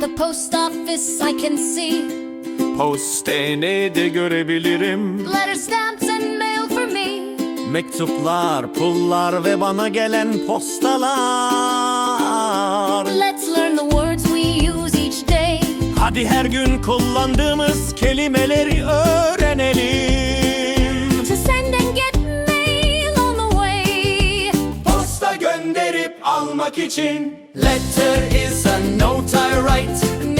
The post office I can see. Postanede görebilirim. Letter stamps and mail for me. Mektuplar, pullar ve bana gelen postalar. Let's learn the words we use each day. Hadi her gün kullandığımız kelimeleri öğrenelim. okumak için Letter is a note I write.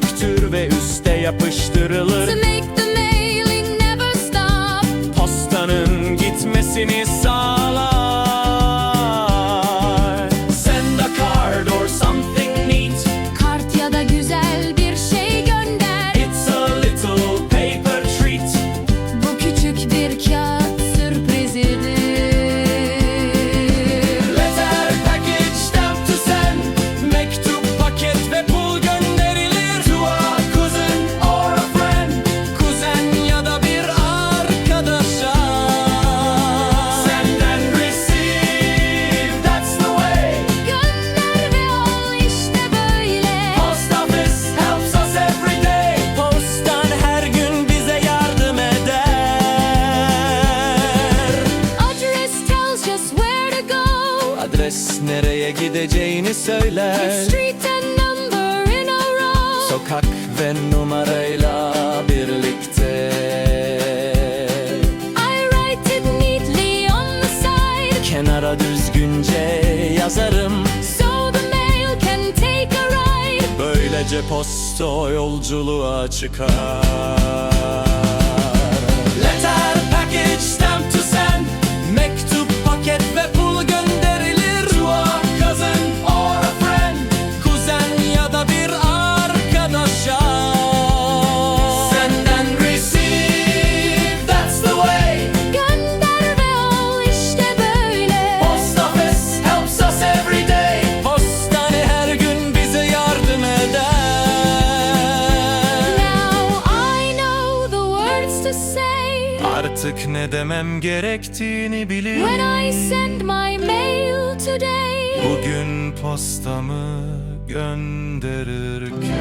küçüktür ve üste yapıştırılır. To make the mailing never stop. Postanın gitmesini sağ Ses nereye gideceğini söyler Sokak ve numarayla birlikte. I write it neatly on the side. Kenara düzgünce yazarım. So the mail can take a ride. Böylece posta yolculuğa çıkar. Artık ne demem gerektiğini bilir When I send my mail today Bugün postamı gönderirken